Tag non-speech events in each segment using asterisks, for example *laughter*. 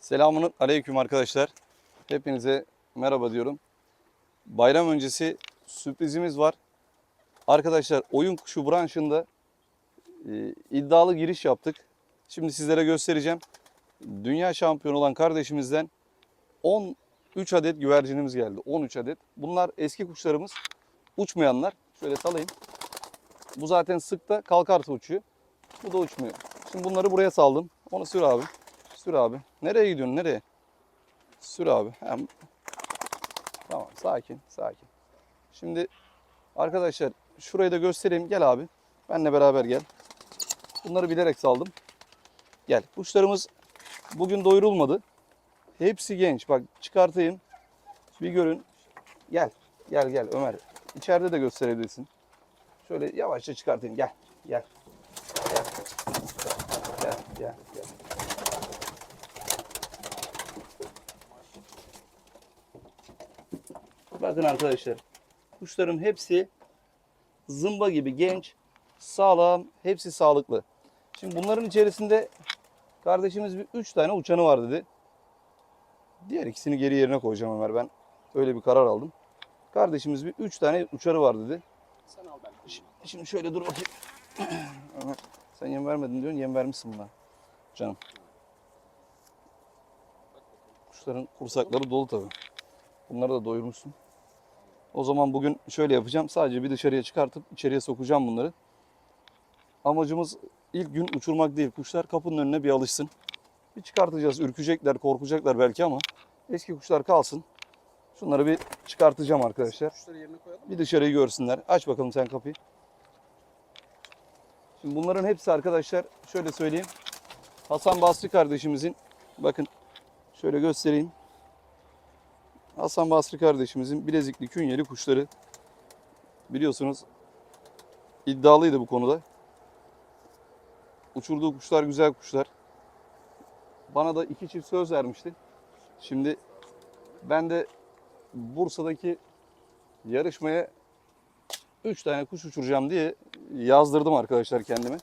Selamun aleyküm arkadaşlar. Hepinize merhaba diyorum. Bayram öncesi sürprizimiz var. Arkadaşlar oyun kuşu branşında e, iddialı giriş yaptık. Şimdi sizlere göstereceğim. Dünya şampiyonu olan kardeşimizden 13 adet güvercinimiz geldi. 13 adet. Bunlar eski kuşlarımız. Uçmayanlar. Şöyle salayım. Bu zaten sıkta kalkarsa uçuyor. Bu da uçmuyor. Şimdi bunları buraya saldım. Onu sür abi. Sür abi. Nereye gidiyorsun? Nereye? Sür abi. Hem... Tamam. Sakin. Sakin. Şimdi arkadaşlar şurayı da göstereyim. Gel abi. Benle beraber gel. Bunları bilerek saldım. Gel. Kuşlarımız bugün doyurulmadı. Hepsi genç. Bak çıkartayım. Bir görün. Gel. Gel gel Ömer. İçeride de gösterebilirsin. Şöyle yavaşça çıkartayım. Gel. Gel. Gel. Gel. Gel. gel. Bakın arkadaşlar. Kuşların hepsi zımba gibi genç, sağlam, hepsi sağlıklı. Şimdi bunların içerisinde kardeşimiz bir 3 tane uçanı var dedi. Diğer ikisini geri yerine koyacağım Ömer ben. Öyle bir karar aldım. Kardeşimiz bir 3 tane uçarı var dedi. Sen al ben. Şi- Şimdi şöyle dur bakayım. *clears throat* Ömer sen yem vermedin diyorsun yem vermişsin buna. Canım. Kuşların kursakları dolu tabii. Bunları da doyurmuşsun. O zaman bugün şöyle yapacağım. Sadece bir dışarıya çıkartıp içeriye sokacağım bunları. Amacımız ilk gün uçurmak değil. Kuşlar kapının önüne bir alışsın. Bir çıkartacağız. Ürkecekler, korkacaklar belki ama eski kuşlar kalsın. Şunları bir çıkartacağım arkadaşlar. Kuşları yerine koyalım. Bir dışarıyı görsünler. Aç bakalım sen kapıyı. Şimdi bunların hepsi arkadaşlar şöyle söyleyeyim. Hasan Basri kardeşimizin bakın şöyle göstereyim. Hasan Basri kardeşimizin bilezikli künyeli kuşları biliyorsunuz iddialıydı bu konuda. Uçurduğu kuşlar güzel kuşlar. Bana da iki çift söz vermişti. Şimdi ben de Bursa'daki yarışmaya 3 tane kuş uçuracağım diye yazdırdım arkadaşlar kendime.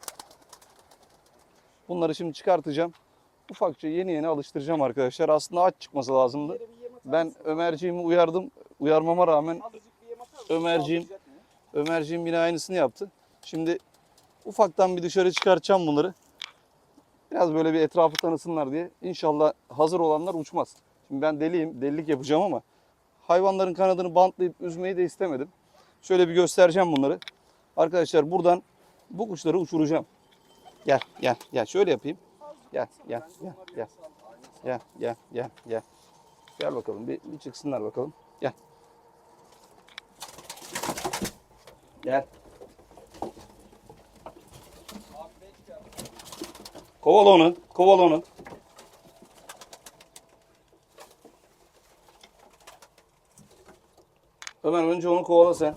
Bunları şimdi çıkartacağım. Ufakça yeni yeni alıştıracağım arkadaşlar. Aslında aç çıkması lazımdı. Ben? Ömerciğimi uyardım. Uyarmama rağmen? Ömerciğim. Ömerciğim yine aynısını yaptı. Şimdi ufaktan bir dışarı çıkartacağım bunları. Biraz böyle bir etrafı tanısınlar diye. İnşallah hazır olanlar uçmaz. Şimdi ben deliyim, delilik yapacağım ama hayvanların kanadını bantlayıp üzmeyi de istemedim. Şöyle bir göstereceğim bunları. Arkadaşlar buradan bu kuşları uçuracağım. Gel, gel, gel. Şöyle yapayım. Gel, gel, gel, gel. Gel, gel, gel, gel. Gel bakalım. Bir, bir çıksınlar bakalım. Gel. Gel. Kovala onu. Kovala onu. Ömer önce onu kovala sen.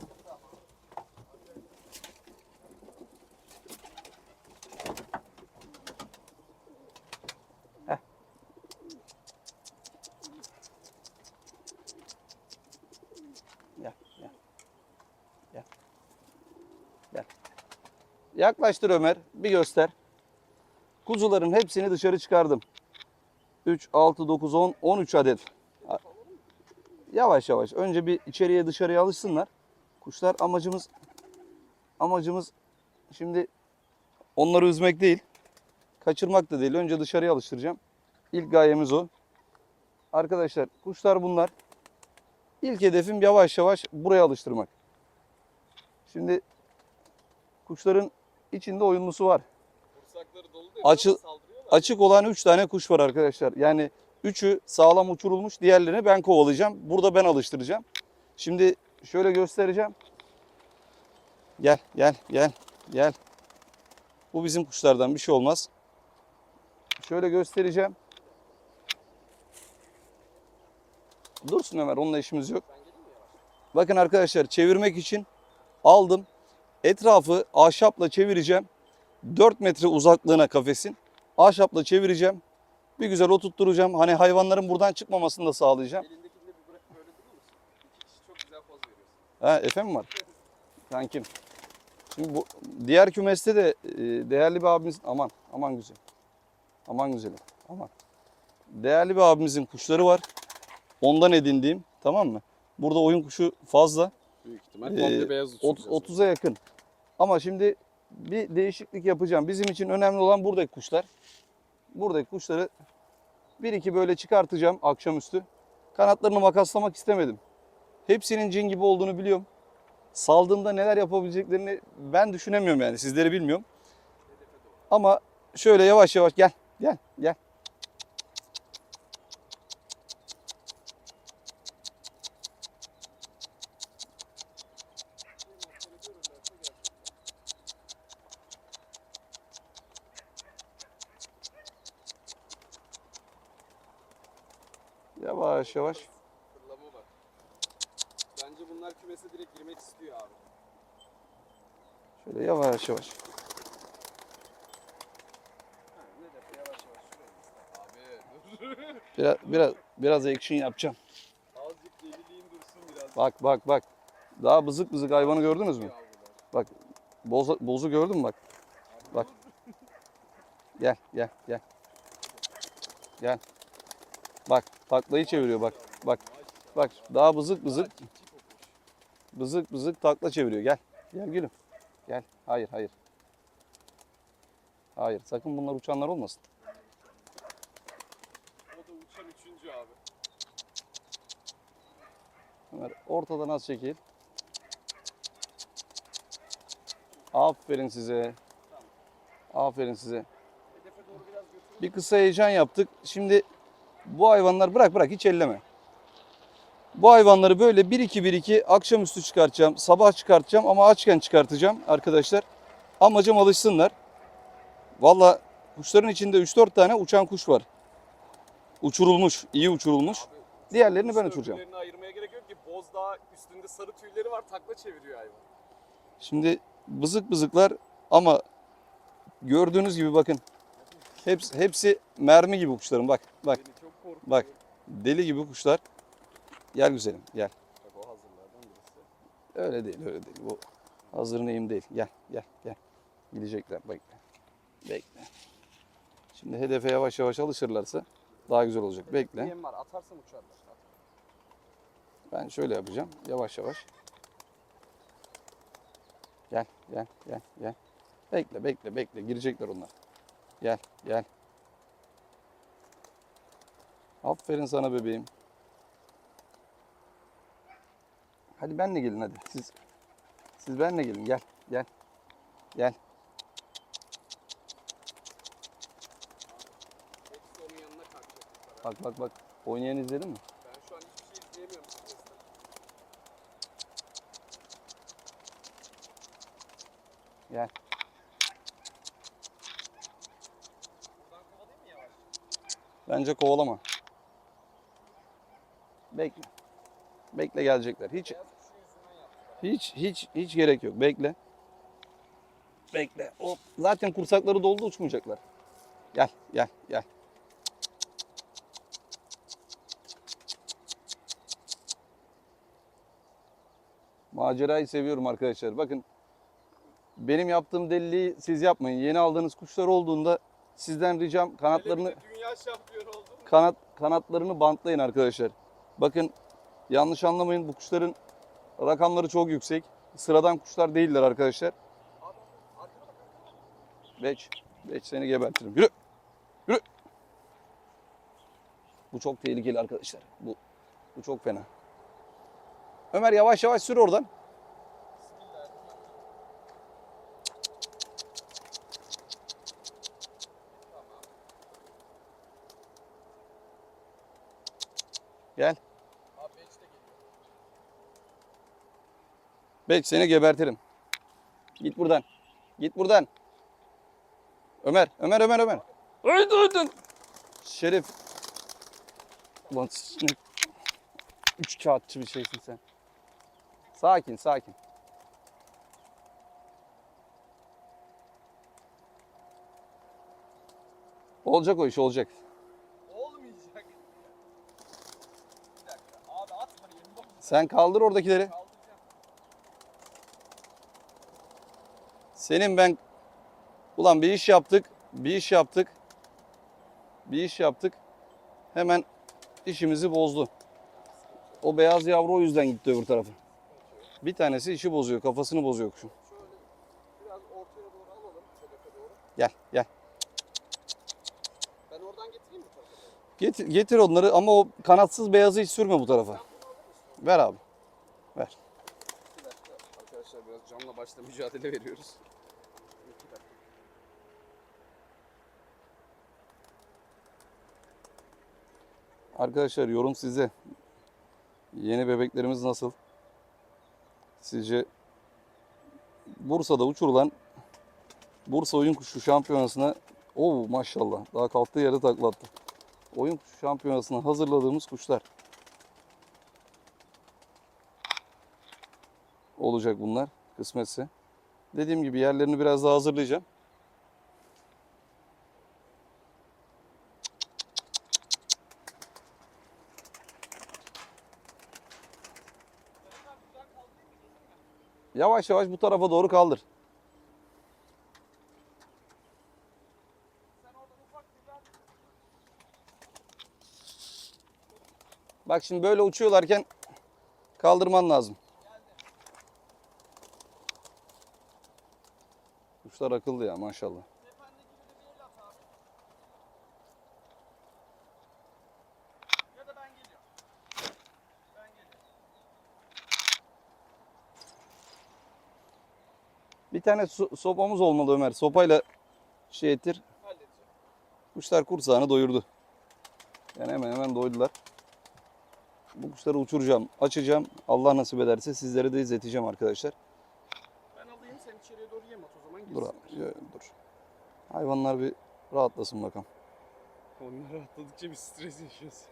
Heh. Gel, gel. Gel. Gel. Yaklaştır Ömer. Bir göster. Kuzuların hepsini dışarı çıkardım. 3, 6, 9, 10, 13 adet. Yavaş yavaş. Önce bir içeriye dışarıya alışsınlar. Kuşlar amacımız amacımız şimdi onları üzmek değil. Kaçırmak da değil. Önce dışarıya alıştıracağım. İlk gayemiz o. Arkadaşlar kuşlar bunlar. İlk hedefim yavaş yavaş buraya alıştırmak. Şimdi kuşların içinde oyunlusu var. Açı-. Açık olan 3 tane kuş var arkadaşlar. Yani 3'ü sağlam uçurulmuş. Diğerlerini ben kovalayacağım. Burada ben alıştıracağım. Şimdi şöyle göstereceğim. Gel, gel, gel, gel. Bu bizim kuşlardan bir şey olmaz. Şöyle göstereceğim. Dursun Ömer, onunla işimiz yok. Bakın arkadaşlar çevirmek için aldım. Etrafı ahşapla çevireceğim. 4 metre uzaklığına kafesin. Ahşapla çevireceğim. Bir güzel oturtturacağım. Hani hayvanların buradan çıkmamasını da sağlayacağım. Elindekini de bir bırak böyle durur musun? İki kişi çok güzel poz veriyorsun. Ha Efe mi var? Kankim. Şimdi bu diğer kümeste de e, değerli bir abimiz aman aman güzel. Aman güzelim. Aman. değerli bir abimizin kuşları var. Ondan edindiğim tamam mı? Burada oyun kuşu fazla. Büyük ihtimal Ee, komple beyaz ot- 30'a yakın. Ama şimdi bir değişiklik yapacağım. Bizim için önemli olan buradaki kuşlar. Buradaki kuşları bir iki böyle çıkartacağım akşamüstü. Kanatlarını makaslamak istemedim. Hepsinin cin gibi olduğunu biliyorum. Saldığımda neler yapabileceklerini ben düşünemiyorum yani. Sizleri bilmiyorum. Ama şöyle yavaş yavaş gel. Gel. Gel. Yavaş yavaş. Fırlama bak. Bence bunlar kümese direkt girmek istiyor abi. Şöyle yavaş yavaş. Biraz biraz biraz action yapacağım. Azıcık deliliğin dursun biraz. Bak bak bak. Daha bızık bızık hayvanı gördünüz mü? Bak bozu, bozu gördün mü bak. Bak. Gel gel gel. Gel. Bak taklayı çeviriyor bak. Bak. Bak daha bızık bızık bızık bızık takla çeviriyor. Gel. Gel gülüm. Gel. Hayır hayır. Hayır sakın bunlar uçanlar olmasın. O da uçan üçüncü abi. Ömer ortadan az çekil. Aferin size. Aferin size. Bir kısa heyecan yaptık. Şimdi bu hayvanlar bırak bırak hiç elleme. Bu hayvanları böyle 1-2-1-2 akşamüstü çıkartacağım. Sabah çıkartacağım ama açken çıkartacağım arkadaşlar. Amacım alışsınlar. Valla kuşların içinde 3-4 tane uçan kuş var. Uçurulmuş, iyi uçurulmuş. Abi, Diğerlerini ben uçuracağım. ayırmaya gerek yok ki. Boz daha üstünde sarı tüyleri var takla çeviriyor hayvan. Şimdi bızık bızıklar ama gördüğünüz gibi bakın. Hepsi, hepsi mermi gibi kuşların bak bak. Bak. deli gibi kuşlar. Gel güzelim gel. Öyle değil öyle değil. Bu hazır neyim değil. Gel gel gel. Gidecekler bekle. Bekle. Şimdi hedefe yavaş yavaş alışırlarsa daha güzel olacak. Bekle. Yem var atarsam uçarlar. Ben şöyle yapacağım. Yavaş yavaş. Gel, gel, gel, gel. Bekle, bekle, bekle. Girecekler onlar. Gel, gel. Aferin sana bebeğim. Hadi benle gelin hadi. Siz siz benle gelin. Gel, gel. Gel. Bak bak bak. Oynayan izledin mi? Ben şu an hiçbir şey izleyemiyorum. Gel. Bence kovalama. Bekle. Bekle gelecekler. Hiç. Hiç hiç hiç gerek yok. Bekle. Bekle. Hop. Zaten kursakları doldu uçmayacaklar. Gel gel gel. Macerayı seviyorum arkadaşlar. Bakın benim yaptığım deliliği siz yapmayın. Yeni aldığınız kuşlar olduğunda sizden ricam kanatlarını kanat kanatlarını bantlayın arkadaşlar. Bakın yanlış anlamayın bu kuşların rakamları çok yüksek. Sıradan kuşlar değiller arkadaşlar. Beç. Beç seni gebertirim. Yürü. Yürü. Bu çok tehlikeli arkadaşlar. Bu bu çok fena. Ömer yavaş yavaş sür oradan. Gel. Abi beş de geliyor. Beç seni gebertirim. Git buradan. Git buradan. Ömer, Ömer, Ömer, Ömer. Haydi haydi. Şerif. Ulan üç kağıtçı bir şeysin sen. Sakin, sakin. Olacak o iş, olacak. Olmayacak. Bir dakika. Abi atma. Sen kaldır oradakileri. Kaldıracağım. Senin ben ulan bir iş yaptık, bir iş yaptık. Bir iş yaptık. hemen işimizi bozdu. O beyaz yavru o yüzden gitti öbür tarafa. Bir tanesi işi bozuyor, kafasını bozuyor kuşun. Gel, gel. Ben oradan getireyim mi? Getir, getir onları ama o kanatsız beyazı hiç sürme bu tarafa. Ver abi. Ver. Arkadaşlar biraz canla başla mücadele veriyoruz. Arkadaşlar yorum size. Yeni bebeklerimiz nasıl? Sizce Bursa'da uçurulan Bursa Oyun Kuşu Şampiyonası'na Oo maşallah daha kalktığı yere taklattı. Oyun Kuşu Şampiyonası'na hazırladığımız kuşlar. Olacak bunlar kısmetse. Dediğim gibi yerlerini biraz daha hazırlayacağım. Yavaş yavaş bu tarafa doğru kaldır. Bak şimdi böyle uçuyorlarken kaldırman lazım. Kuşlar akıllı ya maşallah. Ya da ben geliyorum. Ben geliyorum. Bir tane so- sopamız olmalı Ömer. Sopayla şey ettir. Kuşlar kursağını doyurdu. Yani hemen hemen doydular. Bu kuşları uçuracağım, açacağım. Allah nasip ederse sizlere de izleteceğim arkadaşlar. Ben alayım sen içeriye doğru yem at o zaman Dur abi, dur. Hayvanlar bir rahatlasın bakalım. Onlar rahatladıkça bir stres yaşıyoruz.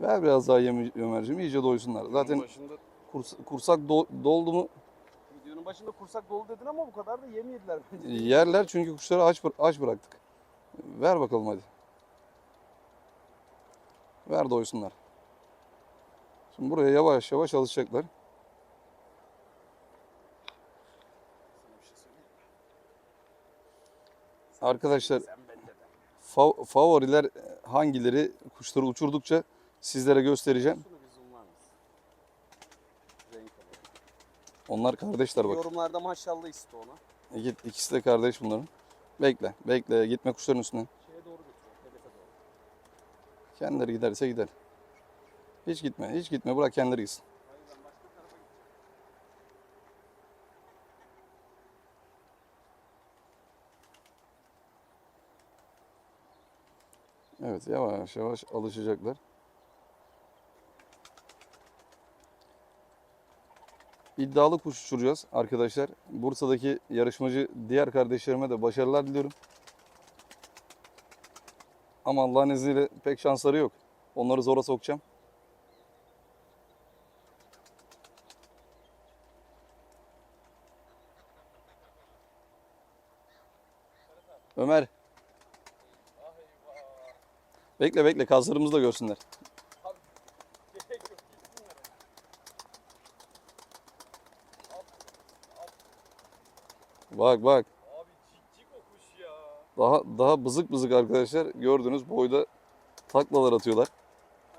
Ver biraz daha yem Ömerciğim iyice doysunlar. Zaten başında, kurs- kursak do- doldu mu videonun başında kursak dolu dedin ama bu kadar da yem yediler bence. yerler çünkü kuşları aç, aç bıraktık. Ver bakalım hadi. Ver doysunlar. Şimdi buraya yavaş yavaş alışacaklar. Arkadaşlar favoriler hangileri kuşları uçurdukça sizlere göstereceğim. Onlar kardeşler bak. Yorumlarda maşallah iste ona. İki, ikisi de kardeş bunların. Bekle, bekle. Gitme kuşların üstüne. Şeye doğru götürüyor. Hedefe doğru. Kendileri giderse gider. Hiç gitme, hiç gitme. Bırak kendileri gitsin. Hayır ben başka tarafa gideceğim. Evet, yavaş yavaş alışacaklar. İddialı kuş uçuracağız arkadaşlar. Bursa'daki yarışmacı diğer kardeşlerime de başarılar diliyorum. Ama Allah'ın izniyle pek şansları yok. Onları zora sokacağım. Ömer. Bekle bekle kazlarımızı da görsünler. Gerek yok gitsinler. Bak bak. Abi cik cik o kuş ya. Daha daha bızık bızık arkadaşlar. Gördünüz boyda taklalar atıyorlar.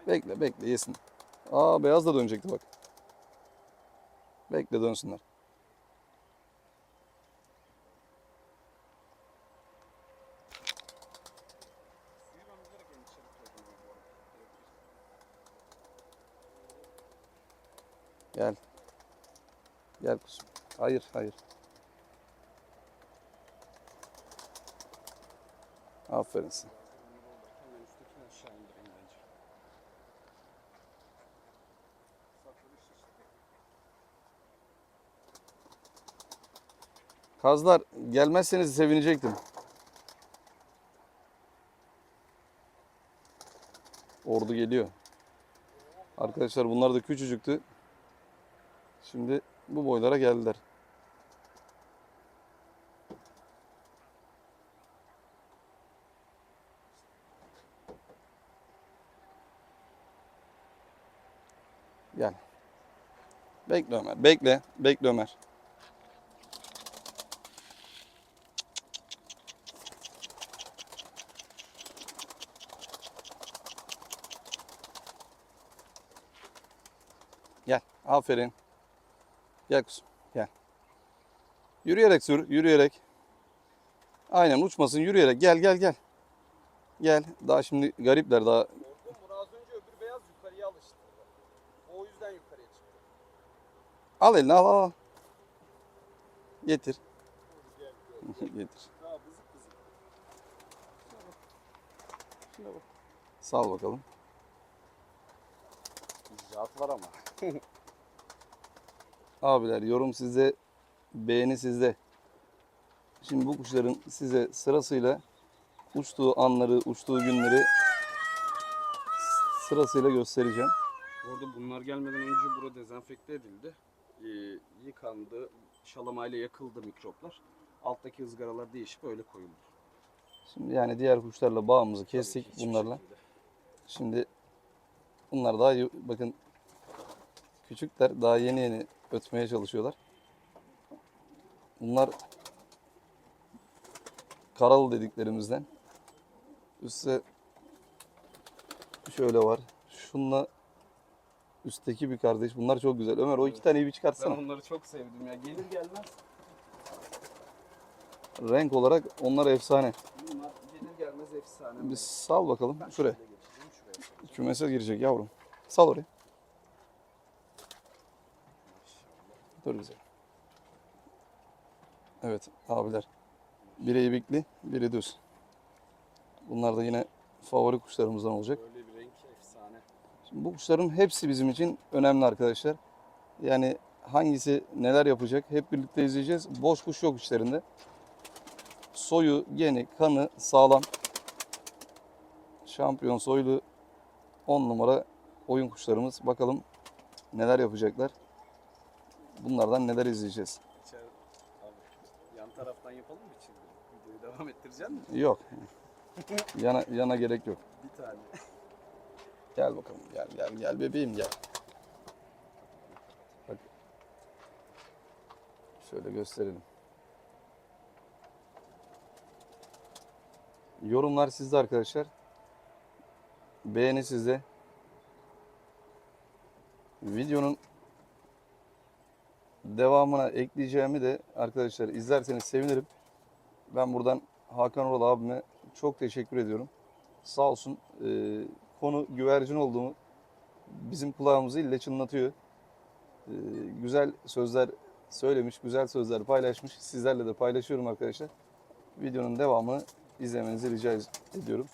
Bekle bekle yesin. Aa beyaz da dönecekti bak. Bekle dönsünler. Gel. Gel kuzum. Hayır hayır. Aferin sana. Kazlar gelmezseniz sevinecektim. Ordu geliyor. Arkadaşlar bunlar da küçücüktü. Şimdi bu boylara geldiler. Gel. Bekle Ömer. Bekle. Bekle Ömer. Gel. Aferin. Gel kuzum. Gel. Yürüyerek sür. Yürüyerek. Aynen uçmasın. Yürüyerek. Gel gel gel. Gel. Daha şimdi garipler daha Al elini al al. Getir. *laughs* Getir. Sal bakalım. İcraat var ama. *laughs* Abiler yorum sizde, beğeni sizde. Şimdi bu kuşların size sırasıyla uçtuğu anları, uçtuğu günleri sırasıyla göstereceğim. Bu arada bunlar gelmeden önce bura dezenfekte edildi. Ee, yıkandı, şalamayla yakıldı mikroplar. Alttaki ızgaralar değişip öyle koyuldu. Şimdi yani diğer kuşlarla bağımızı Tabii kestik ki hiçbir bunlarla. şekilde. Şimdi bunlar daha bakın küçükler daha yeni yeni ötmeye çalışıyorlar. Bunlar karalı dediklerimizden. Üstte şöyle var. Şunla üstteki bir kardeş. Bunlar çok güzel. Ömer o iki taneyi bir çıkartsana. Ben onları çok sevdim ya. Gelir gelmez Renk olarak onlar efsane. bunlar gelir gelmez efsane. Bir sal bakalım Ben şuraya. şuraya. Kümese girecek yavrum. Sal oraya. Dur güzel. Evet abiler. Biri ibikli, biri düz. Bunlar da yine favori kuşlarımızdan olacak. Böyle bir renk efsane. Şimdi bu kuşların hepsi bizim için önemli arkadaşlar. Yani hangisi neler yapacak hep birlikte izleyeceğiz. Boş kuş yok içlerinde. Soyu, geni, kanı sağlam. Şampiyon soylu 10 numara oyun kuşlarımız. Bakalım neler yapacaklar. Bunlardan neler izleyeceğiz. İçer... Abi, yan taraftan yapalım mı şimdi? Videoyu devam ettirecek misin? Yok. *laughs* Yana, yana gerek yok. Bir tane. Gel bakalım. Gel gel gel bebeğim gel. Bak. Şöyle gösterelim. Yorumlar sizde arkadaşlar. Beğeni sizde. Videonun devamına ekleyeceğimi de arkadaşlar izlerseniz sevinirim. Ben buradan Hakan Oral abime çok teşekkür ediyorum. Sağ olsun e, konu güvercin olduğumu bizim kulağımızı ille çınlatıyor. E, güzel sözler söylemiş, güzel sözler paylaşmış. Sizlerle de paylaşıyorum arkadaşlar. Videonun devamını izlemenizi rica ediyorum.